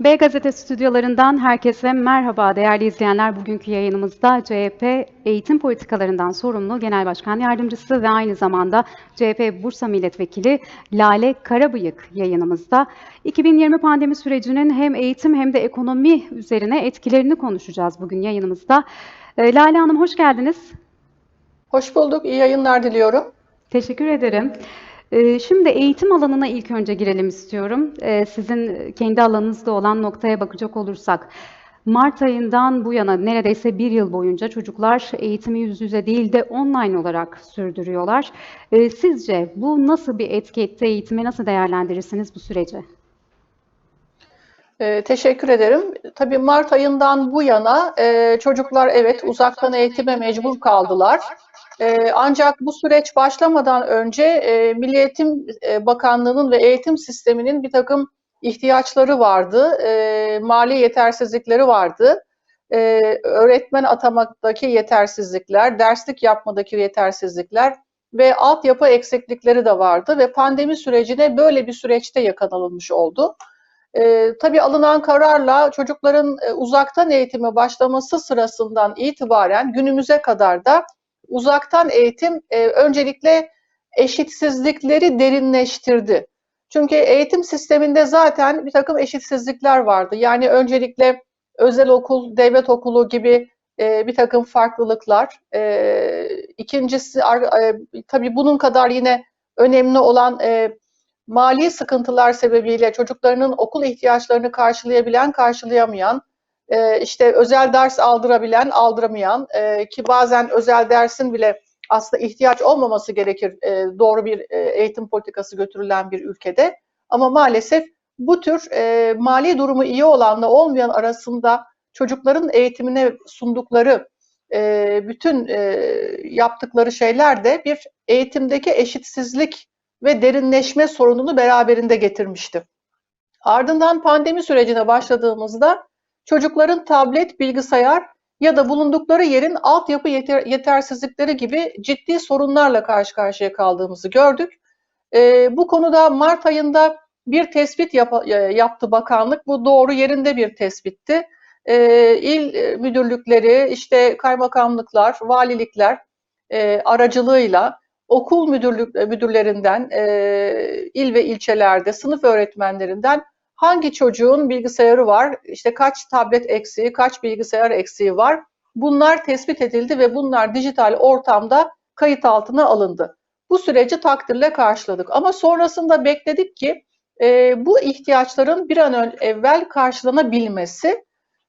B Gazete stüdyolarından herkese merhaba değerli izleyenler. Bugünkü yayınımızda CHP eğitim politikalarından sorumlu Genel Başkan Yardımcısı ve aynı zamanda CHP Bursa Milletvekili Lale Karabıyık yayınımızda. 2020 pandemi sürecinin hem eğitim hem de ekonomi üzerine etkilerini konuşacağız bugün yayınımızda. Ee, Lale Hanım hoş geldiniz. Hoş bulduk, iyi yayınlar diliyorum. Teşekkür ederim. Ee, Şimdi eğitim alanına ilk önce girelim istiyorum. Ee, Sizin kendi alanınızda olan noktaya bakacak olursak, Mart ayından bu yana neredeyse bir yıl boyunca çocuklar eğitimi yüz yüze değil de online olarak sürdürüyorlar. Ee, Sizce bu nasıl bir etki etti eğitimi, nasıl değerlendirirsiniz bu süreci? Ee, teşekkür ederim. Tabii Mart ayından bu yana e, çocuklar evet uzaktan eğitime mecbur kaldılar. E, ancak bu süreç başlamadan önce e, Milli Eğitim e, Bakanlığı'nın ve eğitim sisteminin bir takım ihtiyaçları vardı, e, mali yetersizlikleri vardı. E, öğretmen atamaktaki yetersizlikler, derslik yapmadaki yetersizlikler ve altyapı eksiklikleri de vardı ve pandemi sürecine böyle bir süreçte yakalanılmış oldu. E, tabii alınan kararla çocukların e, uzaktan eğitime başlaması sırasından itibaren günümüze kadar da uzaktan eğitim e, öncelikle eşitsizlikleri derinleştirdi. Çünkü eğitim sisteminde zaten bir takım eşitsizlikler vardı. Yani öncelikle özel okul, devlet okulu gibi e, bir takım farklılıklar. E, ikincisi e, tabii bunun kadar yine önemli olan e, mali sıkıntılar sebebiyle çocuklarının okul ihtiyaçlarını karşılayabilen, karşılayamayan, e, işte özel ders aldırabilen, aldıramayan e, ki bazen özel dersin bile aslında ihtiyaç olmaması gerekir e, doğru bir eğitim politikası götürülen bir ülkede. Ama maalesef bu tür mali durumu iyi olanla olmayan arasında çocukların eğitimine sundukları bütün yaptıkları şeyler de bir eğitimdeki eşitsizlik ve derinleşme sorununu beraberinde getirmişti. Ardından pandemi sürecine başladığımızda çocukların tablet, bilgisayar ya da bulundukları yerin altyapı yeter, yetersizlikleri gibi ciddi sorunlarla karşı karşıya kaldığımızı gördük. E, bu konuda Mart ayında bir tespit yap, yaptı bakanlık. Bu doğru yerinde bir tespitti. E, il müdürlükleri, işte kaymakamlıklar, valilikler e, aracılığıyla okul müdürlük müdürlerinden, e, il ve ilçelerde sınıf öğretmenlerinden hangi çocuğun bilgisayarı var, işte kaç tablet eksiği, kaç bilgisayar eksiği var. Bunlar tespit edildi ve bunlar dijital ortamda kayıt altına alındı. Bu süreci takdirle karşıladık ama sonrasında bekledik ki e, bu ihtiyaçların bir an evvel karşılanabilmesi.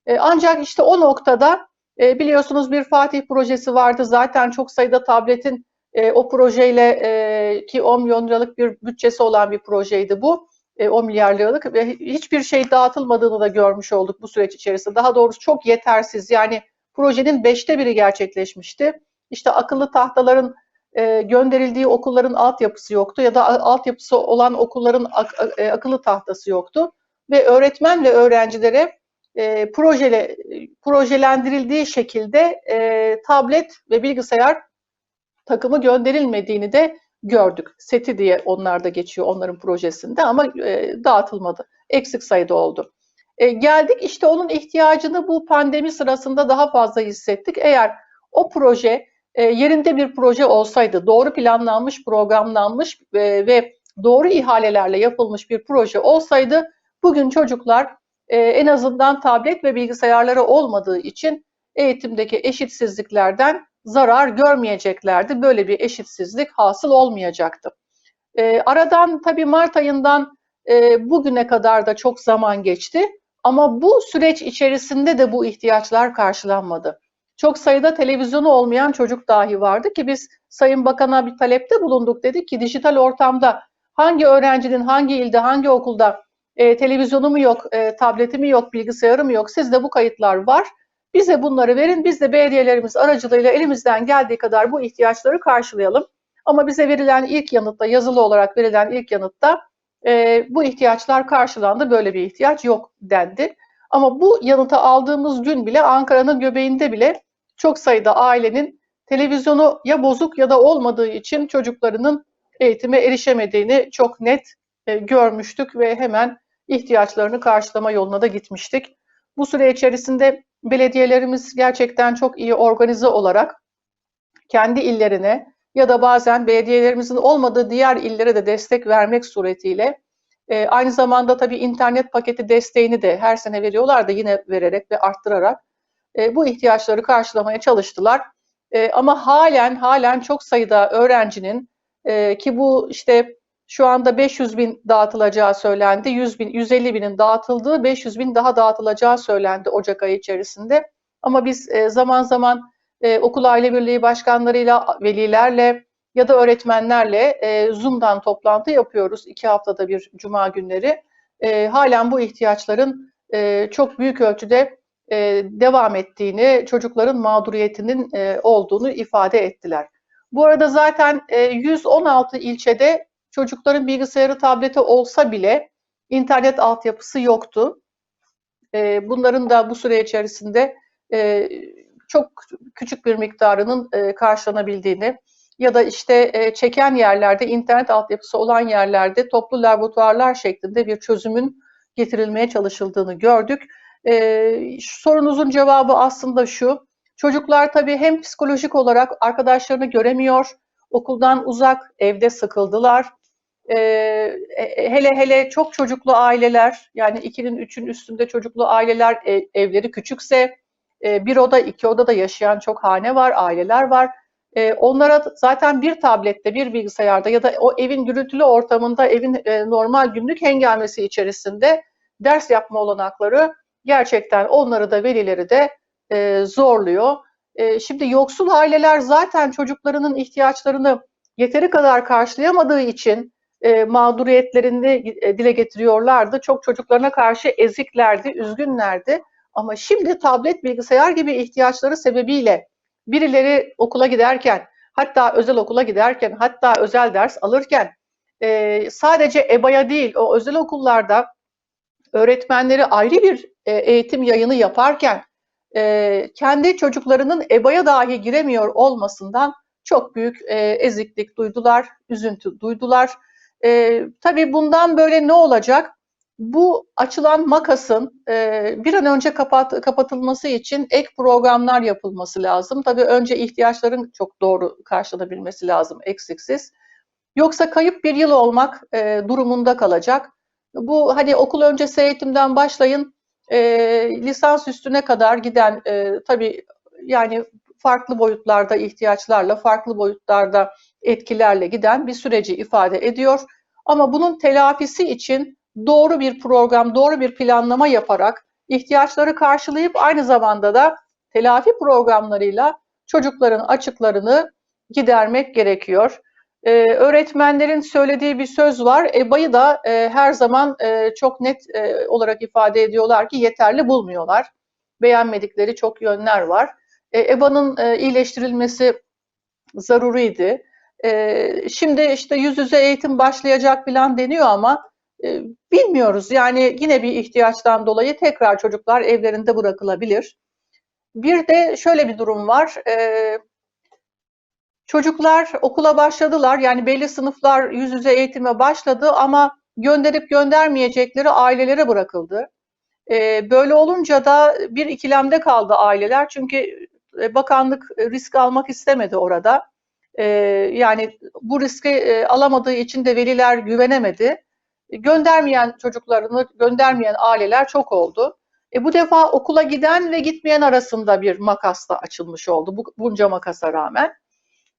E, ancak işte o noktada e, biliyorsunuz bir Fatih projesi vardı. Zaten çok sayıda tabletin e, o projeyle e, ki 10 milyon liralık bir bütçesi olan bir projeydi bu. E, 10 milyar liralık ve hiçbir şey dağıtılmadığını da görmüş olduk bu süreç içerisinde. Daha doğrusu çok yetersiz. Yani projenin beşte biri gerçekleşmişti. İşte akıllı tahtaların e, gönderildiği okulların altyapısı yoktu ya da altyapısı olan okulların ak, e, akıllı tahtası yoktu ve öğretmen ve öğrencilere e, projele, projelendirildiği şekilde e, tablet ve bilgisayar takımı gönderilmediğini de gördük. SETI diye onlar da geçiyor onların projesinde ama e, dağıtılmadı. Eksik sayıda oldu. E, geldik işte onun ihtiyacını bu pandemi sırasında daha fazla hissettik. Eğer o proje e, yerinde bir proje olsaydı, doğru planlanmış, programlanmış e, ve doğru ihalelerle yapılmış bir proje olsaydı bugün çocuklar e, en azından tablet ve bilgisayarları olmadığı için eğitimdeki eşitsizliklerden zarar görmeyeceklerdi. Böyle bir eşitsizlik hasıl olmayacaktı. E, aradan tabii Mart ayından e, bugüne kadar da çok zaman geçti. Ama bu süreç içerisinde de bu ihtiyaçlar karşılanmadı. Çok sayıda televizyonu olmayan çocuk dahi vardı ki biz Sayın Bakan'a bir talepte bulunduk. Dedik ki dijital ortamda hangi öğrencinin hangi ilde, hangi okulda e, televizyonu mu yok, e, tableti mi yok, bilgisayarı mı yok, sizde bu kayıtlar var. Bize bunları verin, biz de belediyelerimiz aracılığıyla elimizden geldiği kadar bu ihtiyaçları karşılayalım. Ama bize verilen ilk yanıtta, yazılı olarak verilen ilk yanıtta e, bu ihtiyaçlar karşılandı, böyle bir ihtiyaç yok dendi. Ama bu yanıtı aldığımız gün bile Ankara'nın göbeğinde bile çok sayıda ailenin televizyonu ya bozuk ya da olmadığı için çocuklarının eğitime erişemediğini çok net e, görmüştük ve hemen ihtiyaçlarını karşılama yoluna da gitmiştik. Bu süre içerisinde belediyelerimiz gerçekten çok iyi organize olarak kendi illerine ya da bazen belediyelerimizin olmadığı diğer illere de destek vermek suretiyle e, aynı zamanda tabii internet paketi desteğini de her sene veriyorlar da yine vererek ve arttırarak e, bu ihtiyaçları karşılamaya çalıştılar. E, ama halen halen çok sayıda öğrencinin e, ki bu işte şu anda 500 bin dağıtılacağı söylendi. 100 bin, 150 binin dağıtıldığı, 500 bin daha dağıtılacağı söylendi Ocak ayı içerisinde. Ama biz e, zaman zaman e, okul aile birliği başkanlarıyla, velilerle ya da öğretmenlerle e, Zoom'dan toplantı yapıyoruz iki haftada bir cuma günleri. Halen bu ihtiyaçların çok büyük ölçüde devam ettiğini, çocukların mağduriyetinin olduğunu ifade ettiler. Bu arada zaten e, 116 ilçede çocukların bilgisayarı, tableti olsa bile internet altyapısı yoktu. E, bunların da bu süre içerisinde e, çok küçük bir miktarının e, karşılanabildiğini ya da işte e, çeken yerlerde, internet altyapısı olan yerlerde toplu laboratuvarlar şeklinde bir çözümün getirilmeye çalışıldığını gördük. E, sorunuzun cevabı aslında şu, çocuklar tabii hem psikolojik olarak arkadaşlarını göremiyor, okuldan uzak, evde sıkıldılar. E, hele hele çok çocuklu aileler, yani ikinin üçün üstünde çocuklu aileler ev, evleri küçükse, e, bir oda, iki odada yaşayan çok hane var, aileler var. E, onlara zaten bir tablette, bir bilgisayarda ya da o evin gürültülü ortamında, evin e, normal günlük hengamesi içerisinde ders yapma olanakları gerçekten onları da velileri de e, zorluyor. E, şimdi yoksul aileler zaten çocuklarının ihtiyaçlarını yeteri kadar karşılayamadığı için e, mağduriyetlerini e, dile getiriyorlardı. Çok çocuklarına karşı eziklerdi, üzgünlerdi. Ama şimdi tablet, bilgisayar gibi ihtiyaçları sebebiyle birileri okula giderken, hatta özel okula giderken, hatta özel ders alırken e, sadece EBA'ya değil, o özel okullarda öğretmenleri ayrı bir e, eğitim yayını yaparken e, kendi çocuklarının EBA'ya dahi giremiyor olmasından çok büyük e, eziklik duydular, üzüntü duydular. E, tabii bundan böyle ne olacak? Bu açılan makasın e, bir an önce kapat, kapatılması için ek programlar yapılması lazım. Tabii önce ihtiyaçların çok doğru karşılanabilmesi lazım eksiksiz. Yoksa kayıp bir yıl olmak e, durumunda kalacak. Bu hani okul öncesi eğitimden başlayın e, lisans üstüne kadar giden e, tabii yani farklı boyutlarda ihtiyaçlarla, farklı boyutlarda etkilerle giden bir süreci ifade ediyor. Ama bunun telafisi için doğru bir program, doğru bir planlama yaparak ihtiyaçları karşılayıp aynı zamanda da telafi programlarıyla çocukların açıklarını gidermek gerekiyor. Ee, öğretmenlerin söylediği bir söz var. EBA'yı da e, her zaman e, çok net e, olarak ifade ediyorlar ki yeterli bulmuyorlar. Beğenmedikleri çok yönler var. E, EBA'nın e, iyileştirilmesi zaruriydi. E, şimdi işte yüz yüze eğitim başlayacak falan deniyor ama e, bilmiyoruz. Yani yine bir ihtiyaçtan dolayı tekrar çocuklar evlerinde bırakılabilir. Bir de şöyle bir durum var. E, Çocuklar okula başladılar. Yani belli sınıflar yüz yüze eğitime başladı ama gönderip göndermeyecekleri ailelere bırakıldı. E, böyle olunca da bir ikilemde kaldı aileler. Çünkü bakanlık risk almak istemedi orada. E, yani bu riski e, alamadığı için de veliler güvenemedi. Göndermeyen çocuklarını göndermeyen aileler çok oldu. E, bu defa okula giden ve gitmeyen arasında bir makas da açılmış oldu bu, bunca makasa rağmen.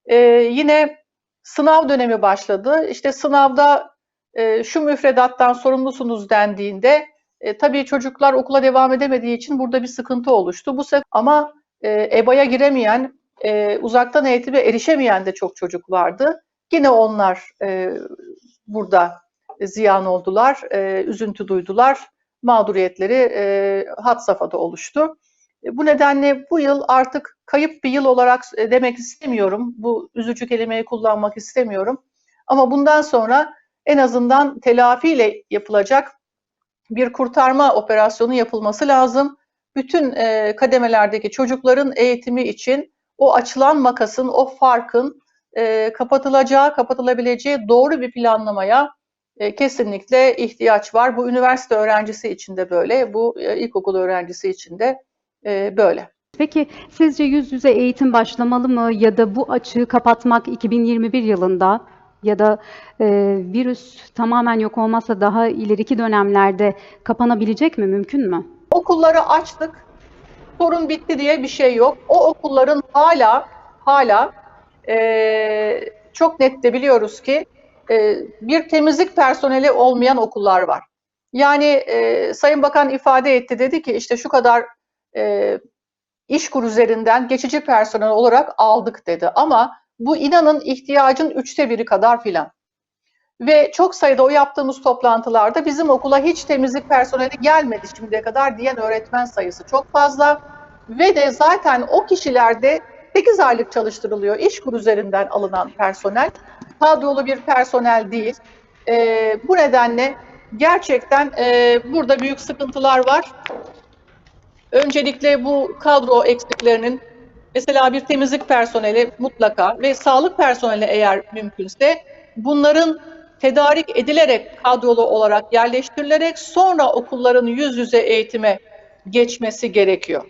E, yine sınav dönemi başladı. İşte sınavda e, şu müfredattan sorumlusunuz dendiğinde e, tabii çocuklar okula devam edemediği için burada bir sıkıntı oluştu. Bu sefer ama e, EBA'ya giremeyen, e, uzaktan eğitime erişemeyen de çok çocuk vardı. Yine onlar e, burada ziyan oldular, e, üzüntü duydular, mağduriyetleri e, had safhada oluştu. E, bu nedenle bu yıl artık kayıp bir yıl olarak e, demek istemiyorum. Bu üzücü kelimeyi kullanmak istemiyorum. Ama bundan sonra en azından telafiyle yapılacak bir kurtarma operasyonu yapılması lazım. Bütün e, kademelerdeki çocukların eğitimi için o açılan makasın, o farkın e, kapatılacağı, kapatılabileceği doğru bir planlamaya e, kesinlikle ihtiyaç var. Bu üniversite öğrencisi için de böyle, bu e, ilkokul öğrencisi için de e, böyle. Peki sizce yüz yüze eğitim başlamalı mı ya da bu açığı kapatmak 2021 yılında ya da e, virüs tamamen yok olmazsa daha ileriki dönemlerde kapanabilecek mi? Mümkün mü? Okulları açtık, sorun bitti diye bir şey yok. O okulların hala hala e, çok net de biliyoruz ki e, bir temizlik personeli olmayan okullar var. Yani e, Sayın Bakan ifade etti dedi ki işte şu kadar e, İşkur üzerinden geçici personel olarak aldık dedi. Ama bu inanın ihtiyacın üçte biri kadar filan. Ve çok sayıda o yaptığımız toplantılarda bizim okula hiç temizlik personeli gelmedi şimdiye kadar diyen öğretmen sayısı çok fazla. Ve de zaten o kişilerde 8 aylık çalıştırılıyor İşkur üzerinden alınan personel. Kadrolu bir personel değil. Ee, bu nedenle gerçekten e, burada büyük sıkıntılar var. Öncelikle bu kadro eksiklerinin mesela bir temizlik personeli mutlaka ve sağlık personeli eğer mümkünse bunların tedarik edilerek kadrolu olarak yerleştirilerek sonra okulların yüz yüze eğitime geçmesi gerekiyor.